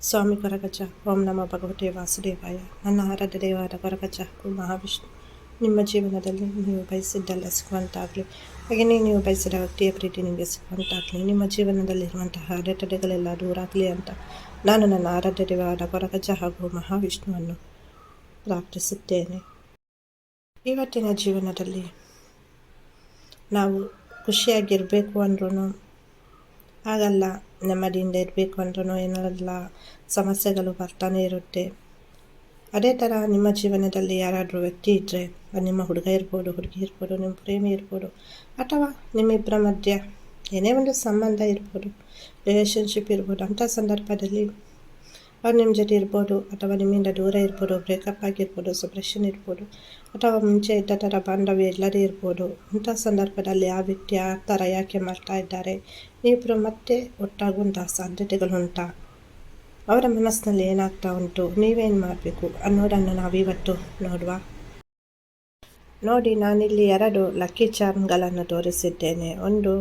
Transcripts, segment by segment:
ಸ್ವಾಮಿ ಕೊರಗಜ ಓಂ ನಮ ಭಗವತೆ ವಾಸುದೇವಾಯ. ನನ್ನ ಆರಾಧ್ಯ ದೇವಾದ ಕೊರಗಜ ಮಹಾವಿಷ್ಣು, ನಿಮ್ಮ ಜೀವನದಲ್ಲಿ ನೀವು ಬಯಸಿದ್ದೆಲ್ಲ ಸಿಗುವಂತಾಗಲಿ. ಹಾಗೆಯೇ ನೀವು ಬಯಸಿದ ವ್ಯಕ್ತಿಯ ಪ್ರೀತಿ ನಿಮಗೆ ಸಿಗುವಂತಾಗಲಿ. ನಿಮ್ಮ ಜೀವನದಲ್ಲಿರುವಂತಹ ಅಡೆತಡೆಗಳೆಲ್ಲ ದೂರ ಆಗಲಿ ಅಂತ ನಾನು ನನ್ನ ಆರಾಧ್ಯ ದೇವಾದ ಕೊರಗಜ ಹಾಗೂ ಮಹಾವಿಷ್ಣುವನ್ನು ಪ್ರಾರ್ಥಿಸುತ್ತೇನೆ. ಇವತ್ತಿನ ಜೀವನದಲ್ಲಿ ನಾವು ಖುಷಿಯಾಗಿರಬೇಕು ಅಂದ್ರೂ ಆಗಲ್ಲ ನೆಮ್ಮದಿಯಿಂದ ಇರಬೇಕು ಅಂದ್ರೂ ಏನೆಲ್ಲ ಸಮಸ್ಯೆಗಳು ಬರ್ತಾನೆ ಇರುತ್ತೆ. ಅದೇ ಥರ ನಿಮ್ಮ ಜೀವನದಲ್ಲಿ ಯಾರಾದರೂ ವ್ಯಕ್ತಿ ಇದ್ದರೆ ನಿಮ್ಮ ಹುಡುಗ ಇರ್ಬೋದು, ಹುಡುಗಿ ಇರ್ಬೋದು ನಿಮ್ಮ ಪ್ರೇಮಿ ಇರ್ಬೋದು, ಅಥವಾ ನಿಮ್ಮಿಬ್ಬರ ಮಧ್ಯ ಏನೇ ಒಂದು ಸಂಬಂಧ ಇರ್ಬೋದು ರಿಲೇಷನ್ಶಿಪ್ ಇರ್ಬೋದು, ಅಂಥ ಸಂದರ್ಭದಲ್ಲಿ ಅವ್ರು ನಿಮ್ಮ ಜೊತೆ ಇರ್ಬೋದು ಅಥವಾ ನಿಮ್ಮಿಂದ ದೂರ ಇರ್ಬೋದು ಬ್ರೇಕಪ್ ಆಗಿರ್ಬೋದು ಸಪ್ರೆಷನ್ ಇರ್ಬೋದು ಅಥವಾ ಮುಂಚೆ ಇದ್ದ ಥರ ಬಾಂಧವ್ಯ ಎಲ್ಲರೂ ಇರ್ಬೋದು ಅಂಥ ಸಂದರ್ಭದಲ್ಲಿ ಆ ವ್ಯಕ್ತಿ ಆ ಥರ ಯಾಕೆ ಮಾಡ್ತಾ ಇದ್ದಾರೆ ನೀವಿಬ್ಬರು ಮತ್ತೆ ಒಟ್ಟಾಗುವಂತಹ ಸಾಧ್ಯತೆಗಳು ಉಂಟಾ ಅವರ ಮನಸ್ಸಿನಲ್ಲಿ ಏನಾಗ್ತಾ ಉಂಟು ನೀವೇನು ಮಾಡಬೇಕು ಅನ್ನೋದನ್ನು ನಾವಿವತ್ತು ನೋಡುವ ನೋಡಿ ನಾನಿಲ್ಲಿ ಎರಡು ಲಕ್ಕಿ ಚಾರ್ಮ್ಗಳನ್ನು ತೋರಿಸಿದ್ದೇನೆ ಒಂದು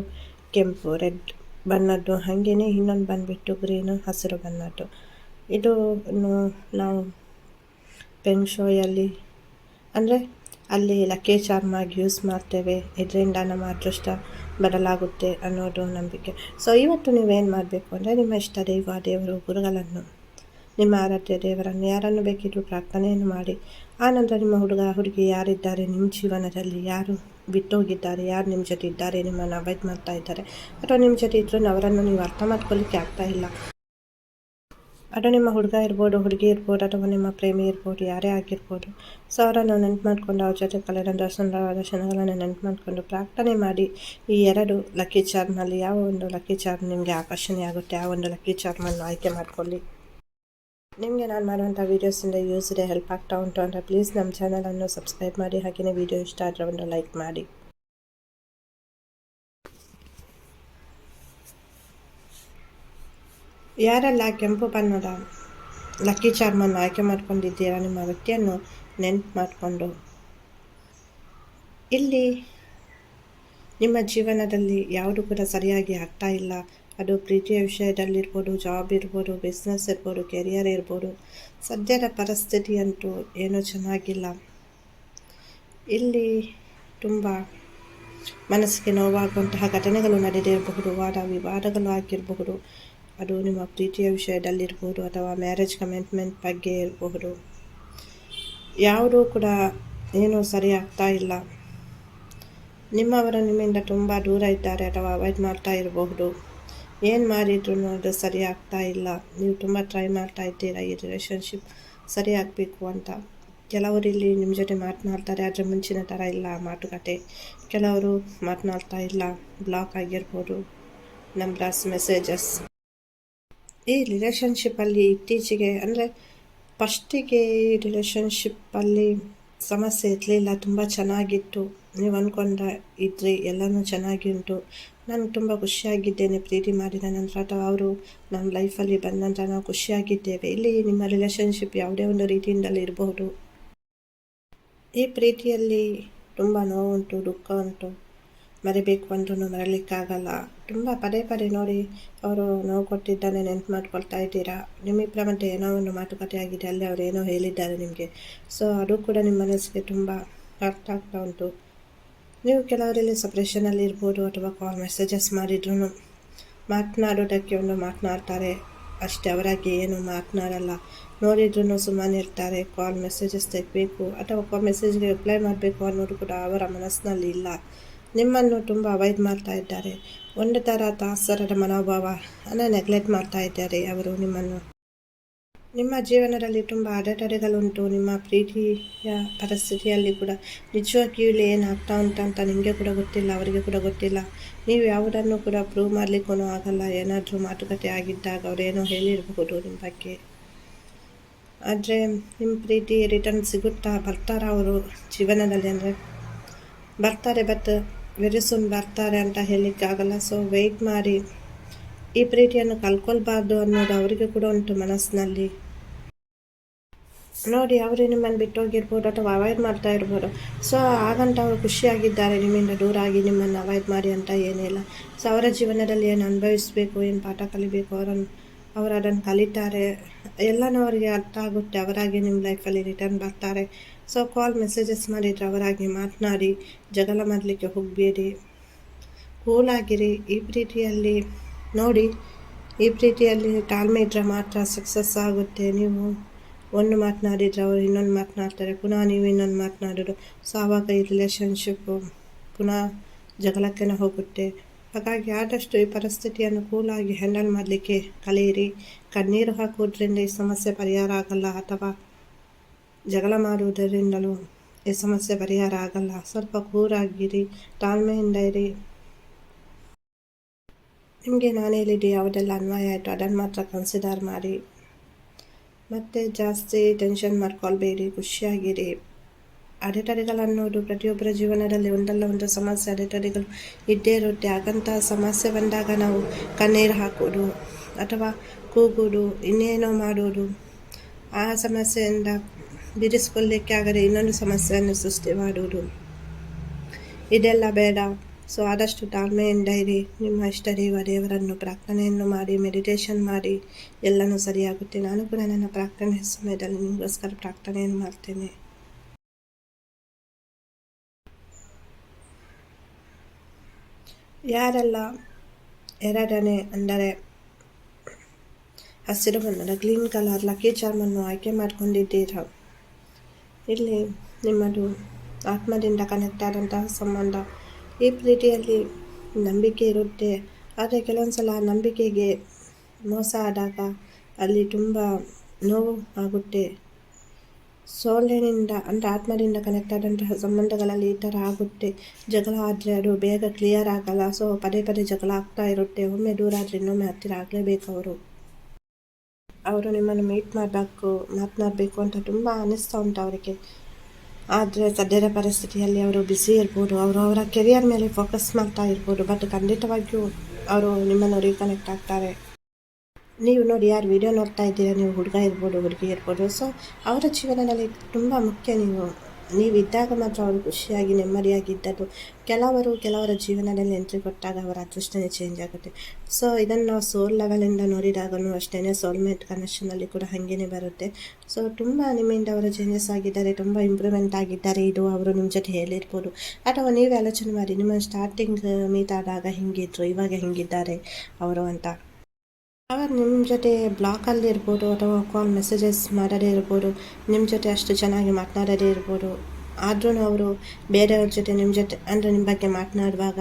ಕೆಂಪು ರೆಡ್ ಬಣ್ಣದ್ದು ಹಾಗೆಯೇ ಇನ್ನೊಂದು ಬಂದುಬಿಟ್ಟು ಗ್ರೀನು ಹಸಿರು ಬಣ್ಣದ್ದು ಇದು ನಾವು ಪೆನ್ ಶೋಯಲ್ಲಿ ಅಂದರೆ ಅಲ್ಲಿ ಲಕ್ಕಿ ಆಗಿ ಯೂಸ್ ಮಾಡ್ತೇವೆ. ಇದರಿಂದ ನಮ್ಮ ಅದೃಷ್ಟ ಬದಲಾಗುತ್ತೆ ಅನ್ನೋದು ನಂಬಿಕೆ. ಸೊ ಇವತ್ತು ನೀವೇನು ಮಾಡಬೇಕು ಅಂದರೆ ನಿಮ್ಮ ಇಷ್ಟ ದೈವ ದೇವರು ಗುರುಗಳನ್ನು, ನಿಮ್ಮ ಆರಾಧ್ಯ ದೇವರನ್ನು, ಯಾರನ್ನು ಬೇಕಿದ್ರು ಪ್ರಾರ್ಥನೆಯನ್ನು ಮಾಡಿ. ಆನಂತರ ನಿಮ್ಮ ಹುಡುಗ, ಹುಡುಗಿ ಯಾರಿದ್ದಾರೆ, ನಿಮ್ಮ ಜೀವನದಲ್ಲಿ ಯಾರು ಬಿಟ್ಟೋಗಿದ್ದಾರೆ, ಯಾರು ನಿಮ್ಮ ಜೊತೆ ಇದ್ದಾರೆ, ನಿಮ್ಮನ್ನು ಅವಾಯ್ಡ್ ಮಾಡ್ತಾ ಇದ್ದಾರೆ, ಅಥವಾ ನಿಮ್ಮ ಜೊತೆ ಇದ್ದರೂ ಅವರನ್ನು ನೀವು ಅರ್ಥ ಮಾಡ್ಕೊಳ್ಳಿಕ್ಕೆ ಆಗ್ತಾ ಇಲ್ಲ. ಅದು ನಿಮ್ಮ ಹುಡುಗ ಇರ್ಬೋದು, ಹುಡುಗಿ ಇರ್ಬೋದು, ಅಥವಾ ನಿಮ್ಮ ಪ್ರೇಮಿ ಇರ್ಬೋದು, ಯಾರೇ ಆಗಿರ್ಬೋದು. ಸೊ ಅವರನ್ನು ನೆನ್ಪು ಮಾಡಿಕೊಂಡು ಅವ್ರ ಜೊತೆ ಕಳೆದ ಸುಂದರವಾದ ಕ್ಷಣಗಳನ್ನು ನೆನ್ಪು ಮಾಡಿಕೊಂಡು ಪ್ರಾರ್ಥನೆ ಮಾಡಿ. ಈ ಎರಡು ಲಕ್ಕಿ ಚಾರ್ಮಲ್ಲಿ ಯಾವ ಒಂದು ಲಕ್ಕಿ ಚಾರ್ಮ್ ನಿಮಗೆ ಆಕರ್ಷಣೆ ಆಗುತ್ತೆ, ಆ ಒಂದು ಲಕ್ಕಿ ಚಾರ್ಮನ್ನು ಆಯ್ಕೆ ಮಾಡಿಕೊಳ್ಳಿ. ನಿಮಗೆ ನಾನು ಮಾಡುವಂಥ ವೀಡಿಯೋಸಿಂದ ಯೂಸ್ ಇದೆ ಹೆಲ್ಪ್ ಆಗ್ತಾ ಉಂಟು ಅಂದರೆ ಪ್ಲೀಸ್ ನಮ್ಮ ಚಾನಲನ್ನು ಸಬ್ಸ್ಕ್ರೈಬ್ ಮಾಡಿ. ಹಾಗೆಯೇ ವೀಡಿಯೋ ಇಷ್ಟ ಆದರೆ ಒಂದು ಲೈಕ್ ಮಾಡಿ. ಯಾರೆಲ್ಲ ಕೆಂಪು ಬಣ್ಣದ ಲಕ್ಕಿ ಚಾರ್ಮನ್ನು ಆಯ್ಕೆ ಮಾಡ್ಕೊಂಡಿದ್ದೀರಾ ನಿಮ್ಮ ವ್ಯಕ್ತಿಯನ್ನು ನೆನ್ಪು ಮಾಡಿಕೊಂಡು. ಇಲ್ಲಿ ನಿಮ್ಮ ಜೀವನದಲ್ಲಿ ಯಾವುದು ಕೂಡ ಸರಿಯಾಗಿ ಆಗ್ತಾ ಇಲ್ಲ. ಅದು ಪ್ರೀತಿಯ ವಿಷಯದಲ್ಲಿರ್ಬೋದು ಜಾಬ್ ಇರ್ಬೋದು ಬಿಸ್ನೆಸ್ ಇರ್ಬೋದು ಕೆರಿಯರ್ ಇರ್ಬೋದು. ಸದ್ಯದ ಪರಿಸ್ಥಿತಿ ಅಂತೂ ಏನೂ ಚೆನ್ನಾಗಿಲ್ಲ. ಇಲ್ಲಿ ತುಂಬ ಮನಸ್ಸಿಗೆ ನೋವಾಗುವಂತಹ ಘಟನೆಗಳು ನಡೆದಿರಬಹುದು, ವಾದ ವಿವಾದಗಳು ಆಗಿರಬಹುದು. ಅದು ನಿಮ್ಮ ಪ್ರೀತಿಯ ವಿಷಯದಲ್ಲಿರ್ಬೋದು ಅಥವಾ ಮ್ಯಾರೇಜ್ ಕಮಿಟ್ಮೆಂಟ್ ಬಗ್ಗೆ ಇರಬಹುದು ಯಾವುದೂ ಕೂಡ ಏನೂ ಸರಿ ಆಗ್ತಾ ಇಲ್ಲ. ನಿಮ್ಮವರು ನಿಮ್ಮಿಂದ ತುಂಬ ದೂರ ಇದ್ದಾರೆ ಅಥವಾ ಅವಾಯ್ಡ್ ಮಾಡ್ತಾ ಇರಬಹುದು. ಏನು ಮಾಡಿದ್ರು ಅದು ಸರಿ ಆಗ್ತಾ ಇಲ್ಲ. ನೀವು ತುಂಬ ಟ್ರೈ ಮಾಡ್ತಾ ಇದ್ದೀರಾ, ಈ ರಿಲೇಷನ್ಶಿಪ್ ಸರಿ ಆಗಬೇಕು ಅಂತ. ಕೆಲವರು ಇಲ್ಲಿ ನಿಮ್ಮ ಜೊತೆ ಮಾತನಾಡ್ತಾರೆ, ಆದರೆ ಮುಂಚಿನ ಥರ ಇಲ್ಲ ಮಾತುಕತೆ. ಕೆಲವರು ಮಾತನಾಡ್ತಾ ಇಲ್ಲ ಬ್ಲಾಕ್ ಆಗಿರ್ಬೋದು. ನಂಬರ್ಸ್ ಮೆಸೇಜಸ್ ಈ ರಿಲೇಷನ್ಶಿಪ್ಪಲ್ಲಿ ಇತ್ತೀಚೆಗೆ ಅಂದರೆ ಫಸ್ಟಿಗೆ ಈ ರಿಲೇಷನ್ಶಿಪ್ಪಲ್ಲಿ ಸಮಸ್ಯೆ ಇರಲಿಲ್ಲ, ತುಂಬ ಚೆನ್ನಾಗಿತ್ತು. ನೀವು ಅಂದ್ಕೊಂಡ ಇದ್ರಿ, ಎಲ್ಲನೂ ಚೆನ್ನಾಗಿ ಉಂಟು. ನಾನು ತುಂಬ ಖುಷಿಯಾಗಿದ್ದೇನೆ ಪ್ರೀತಿ ಮಾಡಿದ ನಂತರ, ಅಥವಾ ಅವರು ನಮ್ಮ ಲೈಫಲ್ಲಿ ಬಂದ ನಂತರ ನಾವು ಖುಷಿಯಾಗಿದ್ದೇವೆ. ಇಲ್ಲಿ ನಿಮ್ಮ ರಿಲೇಷನ್ಶಿಪ್ ಯಾವುದೇ ಒಂದು ರೀತಿಯಿಂದಲೇ ಇರಬಹುದು ಈ ಪ್ರೀತಿಯಲ್ಲಿ ತುಂಬ ನೋವುಂಟು, ದುಃಖ ಉಂಟು. ಮರಿಬೇಕು ಅಂದ್ರೂ ಮರಲಿಕ್ಕಾಗಲ್ಲ. ತುಂಬ ಪದೇ ಪದೇ ನೋಡಿ ಅವರು ನೋವು ಕೊಟ್ಟಿದ್ದಾನೆ, ನೆನ್ಪು ಮಾಡ್ಕೊಳ್ತಾ ಇದ್ದೀರಾ? ನಿಮ್ಮಿಬ್ಬರ ಮಧ್ಯೆ ಏನೋ ಒಂದು ಮಾತುಕತೆ ಆಗಿದೆ, ಅಲ್ಲಿ ಅವರು ಏನೋ ಹೇಳಿದ್ದಾರೆ ನಿಮಗೆ. ಸೊ ಅದು ಕೂಡ ನಿಮ್ಮ ಮನಸ್ಸಿಗೆ ತುಂಬ ಅರ್ಥ ಆಗ್ತಾ ಉಂಟು. ನೀವು ಕೆಲವರಲ್ಲಿ ಸಪ್ರೇಷನಲ್ಲಿ ಇರ್ಬೋದು ಅಥವಾ ಕಾಲ್ ಮೆಸೇಜಸ್ ಮಾಡಿದ್ರು ಮಾತನಾಡೋದಕ್ಕೆ ಒಂದು ಮಾತನಾಡ್ತಾರೆ. ಅಷ್ಟೇ, ಅವರಾಗಿ ಏನು ಮಾತನಾಡಲ್ಲ. ನೋಡಿದ್ರು ಸುಮ್ಮನೆ ಇರ್ತಾರೆ. ಕಾಲ್ ಮೆಸೇಜಸ್ ತೆಗಬೇಕು ಅಥವಾ ಕಾಲ್ ಮೆಸೇಜ್ಗೆ ರಿಪ್ಲೈ ಮಾಡಬೇಕು ಅನ್ನೋದು ಕೂಡ ಅವರ ಮನಸ್ಸಿನಲ್ಲಿ ಇಲ್ಲ. ನಿಮ್ಮನ್ನು ತುಂಬ ಅವಾಯ್ಡ್ ಮಾಡ್ತಾ ಇದ್ದಾರೆ. ಒಂದು ಥರ ತಾಸರದ ಮನೋಭಾವ, ಅನ್ನ ನೆಗ್ಲೆಕ್ಟ್ ಮಾಡ್ತಾ ಇದ್ದಾರೆ ಅವರು ನಿಮ್ಮನ್ನು. ನಿಮ್ಮ ಜೀವನದಲ್ಲಿ ತುಂಬ ಅಡೆತಡೆಗಳುಂಟು. ನಿಮ್ಮ ಪ್ರೀತಿಯ ಪರಿಸ್ಥಿತಿಯಲ್ಲಿ ಕೂಡ ನಿಜವಾಗಿಯೂ ಇಲ್ಲಿ ಏನಾಗ್ತಾ ಅಂತ ನಿಮಗೆ ಕೂಡ ಗೊತ್ತಿಲ್ಲ, ಅವರಿಗೆ ಕೂಡ ಗೊತ್ತಿಲ್ಲ. ನೀವು ಯಾವುದನ್ನು ಕೂಡ ಪ್ರೂವ್ ಮಾಡಲಿಕ್ಕೂ ಆಗಲ್ಲ. ಏನಾದರೂ ಮಾತುಕತೆ ಆಗಿದ್ದಾಗ ಅವರೇನೋ ಹೇಳಿರಬಹುದು ನಿಮ್ಮ ಬಗ್ಗೆ. ಆದರೆ ನಿಮ್ಮ ಪ್ರೀತಿ ರಿಟರ್ನ್ ಸಿಗುತ್ತಾ ಬರ್ತಾರ ಅವರು ಜೀವನದಲ್ಲಿ ಅಂದರೆ? ಬರ್ತಾರೆ ಬಟ್ ವೆರಿ ಬರ್ತಾರೆ ಅಂತ ಆಗಲ್ಲ ಸೊ ವೆಯ್ಟ್ ಮಾಡಿ. ಈ ಪ್ರೀತಿಯನ್ನು ಕಲ್ಕೊಳ್ಬಾರ್ದು ಅನ್ನೋದು ಅವರಿಗೆ ಕೂಡ ಉಂಟು ಮನಸ್ಸಿನಲ್ಲಿ. ನೋಡಿ, ಅವರು ನಿಮ್ಮನ್ನು ಬಿಟ್ಟೋಗಿರ್ಬೋದು ಅಥವಾ ಅವಾಯ್ಡ್ ಮಾಡ್ತಾ ಇರ್ಬೋದು. ಸೊ ಹಾಗಂತ ಅವರು ಖುಷಿಯಾಗಿದ್ದಾರೆ, ನಿಮ್ಮಿಂದ ದೂರ ಆಗಿ ನಿಮ್ಮನ್ನು ಅವಾಯ್ಡ್ ಮಾಡಿ ಅಂತ ಏನಿಲ್ಲ. ಸೊ ಅವರ ಜೀವನದಲ್ಲಿ ಏನು ಅನುಭವಿಸಬೇಕು, ಏನು ಪಾಠ ಕಲಿಬೇಕು, ಅವರನ್ನು ಅವರು ಅದನ್ನು ಕಲಿತಾರೆ. ಎಲ್ಲನೂ ಅವರಿಗೆ ಅರ್ಥ ಆಗುತ್ತೆ. ಅವರಾಗಿ ನಿಮ್ಮ ಲೈಫಲ್ಲಿ ರಿಟರ್ನ್ ಬರ್ತಾರೆ. ಸೊ ಕಾಲ್ ಮೆಸೇಜಸ್ ಮಾಡಿದರೆ ಅವರಾಗಿ ಮಾತನಾಡಿ, ಜಗಳ ಮಾಡಲಿಕ್ಕೆ ಹೋಗಬೇಡಿ. ಕೂಲಾಗಿರಿ ಈ ಪ್ರೀತಿಯಲ್ಲಿ ನೋಡಿ, ಈ ಪ್ರೀತಿಯಲ್ಲಿ ತಾಳ್ಮೆ ಇದ್ದರೆ ಮಾತ್ರ ಸಕ್ಸಸ್ ಆಗುತ್ತೆ. ನೀವು ಒಂದು ಮಾತನಾಡಿದ್ರೆ ಅವರು ಇನ್ನೊಂದು ಮಾತನಾಡ್ತಾರೆ. ಪುನಃ ನೀವು ಇನ್ನೊಂದು ಮಾತನಾಡೋದು. ಸೊ ಆವಾಗ ಈ ರಿಲೇಷನ್ಶಿಪ್ಪು ಪುನಃ ಜಗಳಕ್ಕೇನೆ ಹೋಗುತ್ತೆ. ಹಾಗಾಗಿ ಆದಷ್ಟು ಈ ಪರಿಸ್ಥಿತಿಯನ್ನು ಕೂಲಾಗಿ ಹ್ಯಾಂಡಲ್ ಮಾಡಲಿಕ್ಕೆ ಕಲಿಯಿರಿ. ಕಣ್ಣೀರು ಹಾಕುವುದರಿಂದ ಈ ಸಮಸ್ಯೆ ಪರಿಹಾರ ಆಗಲ್ಲ ಅಥವಾ ಜಗಳ ಮಾಡುವುದರಿಂದಲೂ ಈ ಸಮಸ್ಯೆ ಪರಿಹಾರ ಆಗಲ್ಲ. ಸ್ವಲ್ಪ ಕೂರಾಗಿರಿ, ತಾಳ್ಮೆಯಿಂದ ಇರಿ. ನಿಮಗೆ ನಾನು ಹೇಳಿದ್ದು, ಯಾವುದೆಲ್ಲ ಅನ್ವಯ ಆಯಿತು ಅದನ್ನು ಮಾತ್ರ ಕನ್ಸಿಡರ್ ಮಾಡಿ. ಮತ್ತು ಜಾಸ್ತಿ ಟೆನ್ಷನ್ ಮಾಡ್ಕೊಳ್ಬೇಡಿ, ಖುಷಿಯಾಗಿರಿ. ಅಡೆತಡೆಗಳನ್ನೋದು ಪ್ರತಿಯೊಬ್ಬರ ಜೀವನದಲ್ಲಿ ಒಂದಲ್ಲ ಒಂದು ಸಮಸ್ಯೆ ಅಡೆತಡೆಗಳು ಇದ್ದೇ ಇರುತ್ತೆ. ಹಾಗಂತ ಸಮಸ್ಯೆ ಬಂದಾಗ ನಾವು ಕಣ್ಣೀರು ಹಾಕೋದು ಅಥವಾ ಕೂಗೋದು, ಇನ್ನೇನೋ ಮಾಡೋದು. ಆ ಸಮಸ್ಯೆಯಿಂದ ಬಿಡಿಸ್ಕೊಳ್ಳಿಕ್ಕೆ ಆಗದೆ ಇನ್ನೊಂದು ಸಮಸ್ಯೆಯನ್ನು ಸೃಷ್ಟಿ ಮಾಡುವುದು. ಇದೆಲ್ಲ ಬೇಡ. ಸೊ, ಆದಷ್ಟು ತಾಳ್ಮೆಯಿಂದ ಇರಿ. ನಿಮ್ಮ ಇಷ್ಟ ದೇವ ದೇವರನ್ನು ಪ್ರಾರ್ಥನೆಯನ್ನು ಮಾಡಿ ಮೆಡಿಟೇಷನ್ ಮಾಡಿ, ಎಲ್ಲನೂ ಸರಿಯಾಗುತ್ತೆ. ನಾನು ಕೂಡ ನನ್ನ ಪ್ರಾರ್ಥನೆ ಸಮಯದಲ್ಲಿ ನಿಮಗೋಸ್ಕರ ಪ್ರಾರ್ಥನೆಯನ್ನು ಮಾಡ್ತೇನೆ. ಯಾರೆಲ್ಲ ಎರಡನೇ ಅಂದರೆ ಹಸಿರು ಬಣ್ಣದ ಗ್ರೀನ್ ಕಲರ್ ಲಕ್ಕಿ ಚಾರ್ಮನ್ನು ಆಯ್ಕೆ ಮಾಡಿಕೊಂಡಿದ್ದೀರ? ಇಲ್ಲಿ ನಿಮ್ಮದು ಆತ್ಮದಿಂದ ಕನೆಕ್ಟ್ ಆದಂತಹ ಸಂಬಂಧ. ಈ ಪ್ರೀತಿಯಲ್ಲಿ ನಂಬಿಕೆ ಇರುತ್ತೆ. ಆದರೆ ಕೆಲವೊಂದು ಸಲ ನಂಬಿಕೆಗೆ ಮೋಸ ಆದಾಗ ಅಲ್ಲಿ ತುಂಬ ನೋವು ಆಗುತ್ತೆ. ಸೋಲಿನಿಂದ, ಅಂದರೆ ಆತ್ಮದಿಂದ ಕನೆಕ್ಟ್ ಆದಂತಹ ಸಂಬಂಧಗಳಲ್ಲಿ ಈ ಥರ ಆಗುತ್ತೆ. ಜಗಳ ಆದರೆ ಅದು ಬೇಗ ಕ್ಲಿಯರ್ ಆಗಲ್ಲ. ಸೊ ಪದೇ ಪದೇ ಜಗಳ ಆಗ್ತಾ ಇರುತ್ತೆ. ಒಮ್ಮೆ ದೂರ ಆದರೆ ಇನ್ನೊಮ್ಮೆ ಹತ್ತಿರ ಆಗಲೇಬೇಕು ಅವರು. ಅವರು ನಿಮ್ಮನ್ನು ಮೀಟ್ ಮಾಡಬೇಕು, ಮಾತನಾಡಬೇಕು ಅಂತ ತುಂಬ ಅನ್ನಿಸ್ತಾ ಉಂಟು ಅವರಿಗೆ. ಆದರೆ ಸದ್ಯದ ಪರಿಸ್ಥಿತಿಯಲ್ಲಿ ಅವರು ಬಿಸಿ ಇರ್ಬೋದು. ಅವರು ಅವರ ಕೆರಿಯರ್ ಮೇಲೆ ಫೋಕಸ್ ಮಾಡ್ತಾ ಇರ್ಬೋದು. ಬಟ್ ಖಂಡಿತವಾಗಿಯೂ ಅವರು ನಿಮ್ಮನ್ನು ರೀಕನೆಕ್ಟ್ ಆಗ್ತಾರೆ. ನೀವು ನೋಡಿ ಯಾರು ವಿಡಿಯೋ ನೋಡ್ತಾ ಇದ್ದೀರಾ, ನೀವು ಹುಡುಗ ಇರ್ಬೋದು, ಹುಡುಗಿ ಇರ್ಬೋದು. ಸೊ ಅವರ ಜೀವನದಲ್ಲಿ ತುಂಬ ಮುಖ್ಯ ನೀವು. ನೀವಿದ್ದಾಗ ಮಾತ್ರ ಅವರು ಖುಷಿಯಾಗಿ ನೆಮ್ಮದಿಯಾಗಿದ್ದದ್ದು ಕೆಲವರು ಕೆಲವರ ಜೀವನದಲ್ಲಿ ಎಂಟ್ರಿ ಕೊಟ್ಟಾಗ ಅವರ ಅದೃಷ್ಟನೇ ಚೇಂಜ್ ಆಗುತ್ತೆ. ಸೊ ಇದನ್ನು ನಾವು ಸೋಲ್ ಲೆವೆಲಿಂದ ನೋಡಿದಾಗೂ ಅಷ್ಟೇ ಸೋಲ್ಮೇಟ್ ಕನೆಕ್ಷನಲ್ಲಿ ಕೂಡ ಹಾಗೇನೆ ಬರುತ್ತೆ. ಸೊ ತುಂಬ ನಿಮ್ಮಿಂದ ಅವರು ಚೇಂಜಸ್ ಆಗಿದ್ದಾರೆ, ತುಂಬ ಇಂಪ್ರೂವ್ಮೆಂಟ್ ಆಗಿದ್ದಾರೆ. ಇದು ಅವರು ನಿಮ್ಮ ಜೊತೆ ಹೇಳಿರ್ಬೋದು. ಅಥವಾ ನೀವೇ ಆಲೋಚನೆ ಮಾಡಿ, ನಿಮ್ಮ ಸ್ಟಾರ್ಟಿಂಗ್ ಮೀಟ್ ಆದಾಗ ಹಿಂಗಿದ್ರು, ಇವಾಗ ಹಿಂಗಿದ್ದಾರೆ ಅವರು ಅಂತ. ಅವರು ನಿಮ್ಮ ಜೊತೆ ಬ್ಲಾಕಲ್ಲಿ ಇರ್ಬೋದು ಅಥವಾ ಕಾಲ್ ಮೆಸೇಜಸ್ ಮಾಡೋದೇ ಇರ್ಬೋದು ನಿಮ್ಮ ಜೊತೆ ಅಷ್ಟು ಚೆನ್ನಾಗಿ ಮಾತನಾಡೋದೇ ಇರ್ಬೋದು ಆದ್ರೂ ಅವರು ಬೇರೆಯವ್ರ ಜೊತೆ ನಿಮ್ಮ ಜೊತೆ, ಅಂದರೆ ನಿಮ್ಮ ಬಗ್ಗೆ ಮಾತನಾಡುವಾಗ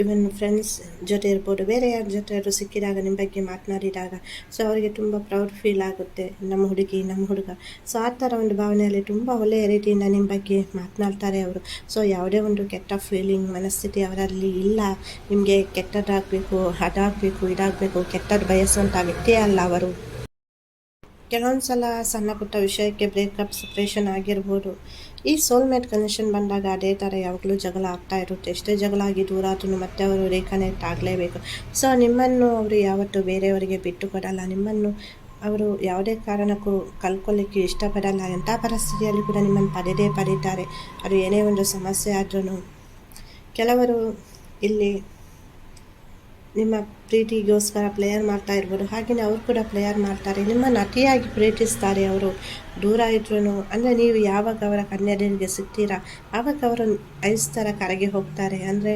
ಇವನ್ ಫ್ರೆಂಡ್ಸ್ ಜೊತೆ ಇರ್ಬೋದು, ಬೇರೆ ಯಾರ ಜೊತೆ ಅವರು ಸಿಕ್ಕಿದಾಗ ನಿಮ್ಮ ಬಗ್ಗೆ ಮಾತನಾಡಿದಾಗ ಸೊ ಅವರಿಗೆ ತುಂಬ ಪ್ರೌಡ್ ಫೀಲ್ ಆಗುತ್ತೆ, ನಮ್ಮ ಹುಡುಗಿ, ನಮ್ಮ ಹುಡುಗ. ಸೊ ಆ ಥರ ಒಂದು ಭಾವನೆಯಲ್ಲಿ ತುಂಬ ಒಳ್ಳೆಯ ರೀತಿಯಿಂದ ನಿಮ್ಮ ಬಗ್ಗೆ ಮಾತನಾಡ್ತಾರೆ ಅವರು. ಸೊ ಯಾವುದೇ ಒಂದು ಕೆಟ್ಟ ಫೀಲಿಂಗ್ ಮನಸ್ಥಿತಿ ಅವರಲ್ಲಿ ಇಲ್ಲ. ನಿಮಗೆ ಕೆಟ್ಟದಾಗಬೇಕು, ಅದಾಗಬೇಕು, ಇದಾಗಬೇಕು ಕೆಟ್ಟದ್ದು ಬಯಸುವಂಥ ವ್ಯಕ್ತಿಯೇ ಅಲ್ಲ ಅವರು. ಕೆಲವೊಂದು ಸಲ ಸಣ್ಣ ಪುಟ್ಟ ವಿಷಯಕ್ಕೆ ಬ್ರೇಕಪ್ ಸಪ್ರೇಷನ್ ಆಗಿರ್ಬೋದು. ಈ ಸೋಲ್ಮೇಟ್ ಕನೆಕ್ಷನ್ ಬಂದಾಗ ಅದೇ ಥರ ಯಾವಾಗಲೂ ಜಗಳ ಆಗ್ತಾ ಇರುತ್ತೆ. ಎಷ್ಟೇ ಜಗಳ ಆಗಿ ದೂರ ಆದ್ರೂ ಮತ್ತೆ ಅವರು ರೇಖಾನೆಟ್ ಆಗಲೇಬೇಕು. ಸೊ ನಿಮ್ಮನ್ನು ಅವರು ಯಾವತ್ತೂ ಬೇರೆಯವರಿಗೆ ಬಿಟ್ಟು ಕೊಡಲ್ಲ. ನಿಮ್ಮನ್ನು ಅವರು ಯಾವುದೇ ಕಾರಣಕ್ಕೂ ಕಲ್ಕೊಳ್ಳಿಕ್ಕೆ ಇಷ್ಟಪಡಲ್ಲ. ಎಂಥ ಪರಿಸ್ಥಿತಿಯಲ್ಲಿ ಕೂಡ ನಿಮ್ಮನ್ನು ಪಡೆದೇ ಪಡೀತಾರೆ. ಅದು ಏನೇ ಒಂದು ಸಮಸ್ಯೆ ಆದ್ರೂ ಕೆಲವರು ಇಲ್ಲಿ ನಿಮ್ಮ ಪ್ರೀತಿಗೋಸ್ಕರ ಪ್ಲೇಯರ್ ಮಾಡ್ತಾ ಇರ್ಬೋದು. ಹಾಗೆಯೇ ಅವರು ಕೂಡ ಪ್ಲೇಯರ್ ಮಾಡ್ತಾರೆ. ನಿಮ್ಮನ್ನು ಅತಿಯಾಗಿ ಪ್ರೀತಿಸ್ತಾರೆ ಅವರು. ದೂರ ಇದ್ರೂ ಅಂದರೆ ನೀವು ಯಾವಾಗ ಅವರ ಕನ್ಯರಿಗೆ ಸಿಗ್ತೀರಾ? ಆವಾಗ ಅವರು ಐಸ್ ಥರ ಕರಗಿ ಹೋಗ್ತಾರೆ? ಅಂದರೆ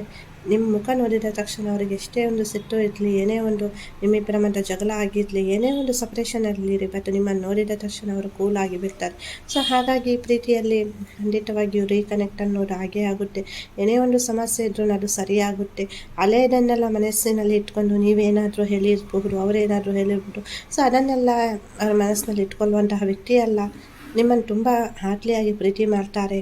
ನಿಮ್ಮ ಮುಖ ನೋಡಿದ ತಕ್ಷಣ ಅವರಿಗೆ ಎಷ್ಟೇ ಒಂದು ಸಿಟ್ಟು ಇರಲಿ, ಏನೇ ಒಂದು ನಿಮ್ಮಿಬ್ಬರ ಮಧ್ಯೆ ಜಗಳ ಆಗಿರಲಿ, ಏನೇ ಒಂದು ಸಪ್ರೇಷನಲ್ಲಿ ಬಟ್ ನಿಮ್ಮನ್ನು ನೋಡಿದ ತಕ್ಷಣ ಅವರು ಕೂಲ್ ಆಗಿ ಬಿಡ್ತಾರೆ. ಸೊ ಹಾಗಾಗಿ ಪ್ರೀತಿಯಲ್ಲಿ ಖಂಡಿತವಾಗಿಯೂ ರೀಕನೆಕ್ಟ್ ಅನ್ನೋದು ಹಾಗೇ ಆಗುತ್ತೆ. ಏನೇ ಒಂದು ಸಮಸ್ಯೆ ಇದ್ರೂ ಅದು ಸರಿಯಾಗುತ್ತೆ. ಹಳೆಯದನ್ನೆಲ್ಲ ಮನಸ್ಸಿನಲ್ಲಿ ಇಟ್ಕೊಂಡು ನೀವೇನಾದರೂ ಹೇಳಿರ್ಬಹುದು ಅವರೇನಾದರೂ ಹೇಳಿರ್ಬೋದು ಸೊ ಅದನ್ನೆಲ್ಲ ಅವ್ರ ಮನಸ್ಸಿನಲ್ಲಿ ಇಟ್ಕೊಳ್ಳುವಂತಹ ವ್ಯಕ್ತಿ ಅಲ್ಲ. ನಿಮ್ಮನ್ನು ತುಂಬ ಹಾಟ್ಲಿಯಾಗಿ ಪ್ರೀತಿ ಮಾಡ್ತಾರೆ.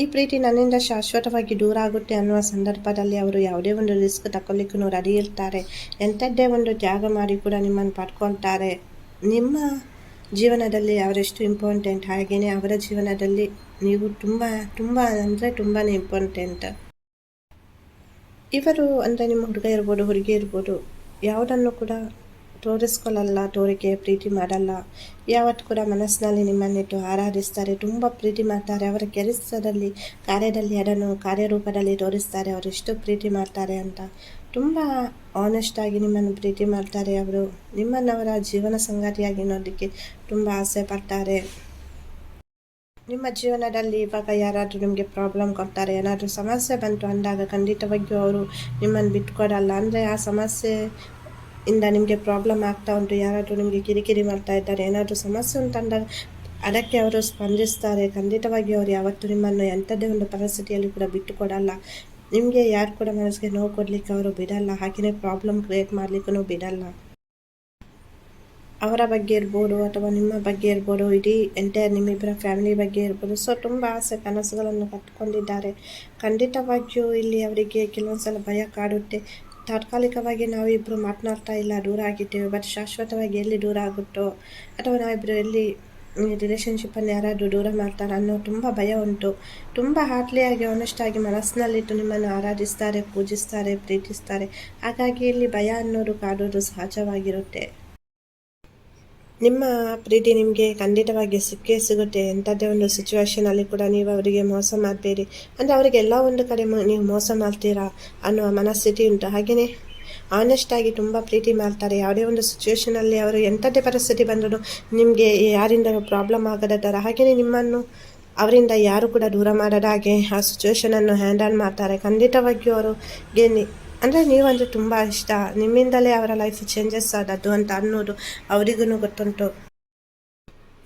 ಈ ಪ್ರೀತಿ ನನ್ನಿಂದ ಶಾಶ್ವತವಾಗಿ ದೂರ ಆಗುತ್ತೆ ಅನ್ನುವ ಸಂದರ್ಭದಲ್ಲಿ ಅವರು ಯಾವುದೇ ಒಂದು ರಿಸ್ಕ್ ತಗೊಳ್ಲಿಕ್ಕೂ ರೆಡಿ ಇರ್ತಾರೆ. ಎಂಥದ್ದೇ ಒಂದು ತ್ಯಾಗ ಮಾಡಿ ಕೂಡ ನಿಮ್ಮನ್ನು ಪಡ್ಕೊಳ್ತಾರೆ. ನಿಮ್ಮ ಜೀವನದಲ್ಲಿ ಅವರೆಷ್ಟು ಇಂಪಾರ್ಟೆಂಟ್ ಹಾಗೆಯೇ ಅವರ ಜೀವನದಲ್ಲಿ ನೀವು ತುಂಬ ತುಂಬ ಅಂದರೆ ತುಂಬಾ ಇಂಪಾರ್ಟೆಂಟ್ ಇವರು ಅಂದರೆ ನಿಮ್ಮ ಹುಡುಗ ಇರ್ಬೋದು, ಹುಡುಗಿ ಇರ್ಬೋದು, ಯಾವುದನ್ನು ಕೂಡ ತೋರಿಸ್ಕೊಳ್ಳಲ್ಲ, ತೋರಿಕೆ, ಪ್ರೀತಿ ಮಾಡಲ್ಲ. ಯಾವತ್ತು ಕೂಡ ಮನಸ್ಸಿನಲ್ಲಿ ನಿಮ್ಮನ್ನಿಟ್ಟು ಆರಾಧಿಸ್ತಾರೆ. ತುಂಬ ಪ್ರೀತಿ ಮಾಡ್ತಾರೆ. ಅವರ ಕೆಲಸದಲ್ಲಿ, ಕಾರ್ಯದಲ್ಲಿ ಅದನ್ನು ಕಾರ್ಯರೂಪದಲ್ಲಿ ತೋರಿಸ್ತಾರೆ. ಅವರು ಎಷ್ಟು ಪ್ರೀತಿ ಮಾಡ್ತಾರೆ ಅಂತ. ತುಂಬ ಆನೆಸ್ಟಾಗಿ ನಿಮ್ಮನ್ನು ಪ್ರೀತಿ ಮಾಡ್ತಾರೆ ಅವರು. ನಿಮ್ಮನ್ನು ಅವರ ಜೀವನ ಸಂಗಾತಿಯಾಗಿ ನೋಡಲಿಕ್ಕೆ ತುಂಬ ಆಸೆ ಪಡ್ತಾರೆ. ನಿಮ್ಮ ಜೀವನದಲ್ಲಿ ಇವಾಗ ಯಾರಾದರೂ ನಿಮಗೆ ಪ್ರಾಬ್ಲಮ್ ಕೊಡ್ತಾರೆ, ಏನಾದರೂ ಸಮಸ್ಯೆ ಬಂತು ಅಂದಾಗ ಖಂಡಿತವಾಗಿಯೂ ಅವರು ನಿಮ್ಮನ್ನು ಬಿಟ್ಕೊಡಲ್ಲ. ಅಂದರೆ ಆ ಸಮಸ್ಯೆ ಇಂದ ನಿಮಗೆ ಪ್ರಾಬ್ಲಮ್ ಆಗ್ತಾ ಉಂಟು, ಯಾರಾದರೂ ನಿಮಗೆ ಕಿರಿಕಿರಿ ಮಾಡ್ತಾ ಇದ್ದಾರೆ, ಏನಾದರೂ ಸಮಸ್ಯೆ ಉಂಟಂದರೆ ಅದಕ್ಕೆ ಅವರು ಸ್ಪಂದಿಸ್ತಾರೆ. ಖಂಡಿತವಾಗಿ ಅವರು ಯಾವತ್ತೂ ನಿಮ್ಮನ್ನು ಎಂಥದ್ದೇ ಒಂದು ಪರಿಸ್ಥಿತಿಯಲ್ಲಿ ಕೂಡ ಬಿಟ್ಟು ಕೊಡಲ್ಲ ನಿಮಗೆ ಯಾರು ಕೂಡ ಮನಸ್ಸಿಗೆ ನೋವು ಕೊಡಲಿಕ್ಕೆ ಅವರು ಬಿಡಲ್ಲ ಹಾಗೆಯೇ ಪ್ರಾಬ್ಲಮ್ ಕ್ರಿಯೇಟ್ ಮಾಡಲಿಕ್ಕೂ ಬಿಡಲ್ಲ. ಅವರ ಬಗ್ಗೆ ಇರ್ಬೋದು ಅಥವಾ ನಿಮ್ಮ ಬಗ್ಗೆ ಇರ್ಬೋದು, ಇಡೀ ಎಂಟೈರ್ ನಿಮ್ಮಿಬ್ಬರ ಫ್ಯಾಮಿಲಿ ಬಗ್ಗೆ ಇರ್ಬೋದು. ಸೊ ತುಂಬ ಆಸೆ ಕನಸುಗಳನ್ನು ಕಟ್ಕೊಂಡಿದ್ದಾರೆ. ಖಂಡಿತವಾಗಿಯೂ ಇಲ್ಲಿ ಅವರಿಗೆ ಕೆಲವೊಂದು ಸಲ ಭಯ ಕಾಡುತ್ತೆ. ತಾತ್ಕಾಲಿಕವಾಗಿ ನಾವಿಬ್ಬರು ಮಾತನಾಡ್ತಾ ಇಲ್ಲ, ದೂರ ಆಗಿದ್ದೇವೆ. ಬಟ್ ಶಾಶ್ವತವಾಗಿ ಎಲ್ಲಿ ದೂರ ಆಗುತ್ತೋ, ಅಥವಾ ನಾವಿಬ್ಬರು ಎಲ್ಲಿ ರಿಲೇಷನ್ಶಿಪ್ಪನ್ನು ಯಾರಾದರೂ ದೂರ ಮಾಡ್ತಾರೆ ಅನ್ನೋ ತುಂಬ ಭಯ ಉಂಟು. ತುಂಬ ಹಾಟ್ಲಿಯಾಗಿ ಆಗಿ ಮನಸ್ಸಿನಲ್ಲಿಟ್ಟು ನಿಮ್ಮನ್ನು ಆರಾಧಿಸ್ತಾರೆ, ಪೂಜಿಸ್ತಾರೆ, ಪ್ರೀತಿಸ್ತಾರೆ. ಹಾಗಾಗಿ ಇಲ್ಲಿ ಭಯ ಅನ್ನೋದು ಕಾಡೋದು ಸಹಜವಾಗಿರುತ್ತೆ. ನಿಮ್ಮ ಪ್ರೀತಿ ನಿಮಗೆ ಖಂಡಿತವಾಗಿ ಸಿಕ್ಕೇ ಸಿಗುತ್ತೆ. ಎಂಥದ್ದೇ ಒಂದು ಸಿಚುವೇಶನಲ್ಲಿ ಕೂಡ ನೀವು ಅವರಿಗೆ ಮೋಸ ಮಾಡಬೇಡಿ ಅಂದರೆ ಅವರಿಗೆ ಎಲ್ಲ ಒಂದು ಕಡೆ ನೀವು ಮೋಸ ಮಾಡ್ತೀರಾ ಅನ್ನುವ ಮನಸ್ಥಿತಿ ಉಂಟು. ಹಾಗೆಯೇ ಆನೆಸ್ಟಾಗಿ ತುಂಬ ಪ್ರೀತಿ ಮಾಡ್ತಾರೆ. ಯಾವುದೇ ಒಂದು ಸಿಚುವೇಶನಲ್ಲಿ ಅವರು ಎಂಥದ್ದೇ ಪರಿಸ್ಥಿತಿ ಬಂದರೂ ನಿಮಗೆ ಯಾರಿಂದ ಪ್ರಾಬ್ಲಮ್ ಆಗದ ಥರ. ಹಾಗೆಯೇ ನಿಮ್ಮನ್ನು ಅವರಿಂದ ಯಾರು ಕೂಡ ದೂರ ಮಾಡದ ಹಾಗೆ ಆ ಸಿಚುವೇಶನನ್ನು ಹ್ಯಾಂಡಲ್ ಮಾಡ್ತಾರೆ. ಖಂಡಿತವಾಗಿಯೂ ಅವರು ಗೆನ್ನಿ ಅಂದರೆ ನೀವಂದರೆ ತುಂಬ ಇಷ್ಟ. ನಿಮ್ಮಿಂದಲೇ ಅವರ ಲೈಫ್ ಚೇಂಜಸ್ ಆದದ್ದು ಅಂತ ಅನ್ನೋದು ಅವರಿಗೂ ಗೊತ್ತುಂಟು.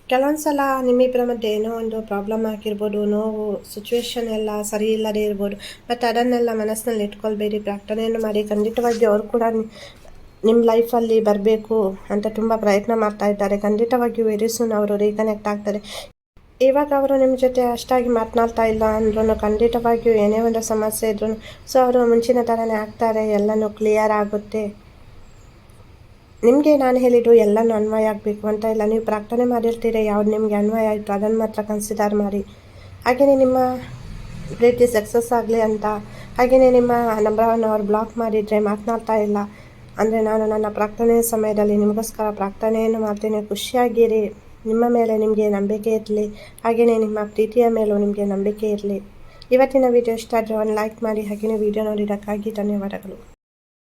ಕೆಲವೊಂದು ಸಲ ನಿಮ್ಮಿಬ್ಬರ ಮಧ್ಯೆ ಏನೋ ಒಂದು ಪ್ರಾಬ್ಲಮ್ ಆಗಿರ್ಬೋದು, ನೋವು ಸಿಚುವೇಶನ್ ಎಲ್ಲ ಸರಿ ಇಲ್ಲದೇ ಇರ್ಬೋದು ಬಟ್ ಅದನ್ನೆಲ್ಲ ಮನಸ್ಸಿನಲ್ಲಿ ಇಟ್ಕೊಳ್ಬೇಡಿ. ಪ್ರಾರ್ಥನೆಯನ್ನು ಮಾಡಿ ಖಂಡಿತವಾಗಿ ಅವರು ಕೂಡ ನಿಮ್ಮ ಲೈಫಲ್ಲಿ ಬರಬೇಕು ಅಂತ ತುಂಬ ಪ್ರಯತ್ನ ಮಾಡ್ತಾ ಇದ್ದಾರೆ. ಖಂಡಿತವಾಗಿಯೂ ವೆರಿ ಸೂನ್ ಅವರು ರೀಕನೆಕ್ಟ್ ಆಗ್ತಾರೆ. ಇವಾಗ ಅವರು ನಿಮ್ಮ ಜೊತೆ ಅಷ್ಟಾಗಿ ಮಾತನಾಡ್ತಾ ಇಲ್ಲ ಅಂದ್ರೂ ಖಂಡಿತವಾಗಿಯೂ ಏನೇ ಒಂದು ಸಮಸ್ಯೆ ಇದ್ರು ಸೊ ಅವರು ಮುಂಚಿನ ಥರನೇ ಆಗ್ತಾರೆ, ಎಲ್ಲನೂ ಕ್ಲಿಯರ್ ಆಗುತ್ತೆ. ನಿಮಗೆ ನಾನು ಹೇಳಿದ್ದು ಎಲ್ಲನೂ ಅನ್ವಯ ಆಗಬೇಕು ಅಂತ ಇಲ್ಲ. ನೀವು ಪ್ರಾರ್ಥನೆ ಮಾಡಿರ್ತೀರಿ, ಯಾವ್ದು ನಿಮಗೆ ಅನ್ವಯ ಆಯಿತು, ಅದನ್ನು ಮಾತ್ರ ಕನ್ಸಿಡರ್ ಮಾಡಿ. ಹಾಗೆಯೇ ನಿಮ್ಮ ಪ್ರೀತಿ ಸಕ್ಸಸ್ ಆಗಲಿ ಅಂತ ಹಾಗೆಯೇ ನಿಮ್ಮ ನಂಬರನ್ನು ಅವ್ರು ಬ್ಲಾಕ್ ಮಾಡಿದರೆ ಮಾತನಾಡ್ತಾ ಇಲ್ಲ. ಅಂದರೆ ನಾನು ನನ್ನ ಪ್ರಾರ್ಥನೆ ಸಮಯದಲ್ಲಿ ನಿಮಗೋಸ್ಕರ ಪ್ರಾರ್ಥನೆಯನ್ನು ಮಾಡ್ತೇನೆ. ಖುಷಿಯಾಗಿರಿ. ನಿಮ್ಮ ಮೇಲೆ ನಿಮಗೆ ನಂಬಿಕೆ ಇರಲಿ. ಹಾಗೆಯೇ ನಿಮ್ಮ ಪ್ರೀತಿಯ ಮೇಲೂ ನಿಮಗೆ ನಂಬಿಕೆ ಇರಲಿ. ಇವತ್ತಿನ ವಿಡಿಯೋ ಇಷ್ಟ ಆದರೆ ಒಂದು ಲೈಕ್ ಮಾಡಿ, ಹಾಗೆಯೇ ವಿಡಿಯೋ ನೋಡಿದ್ದಕ್ಕಾಗಿ ಧನ್ಯವಾದಗಳು.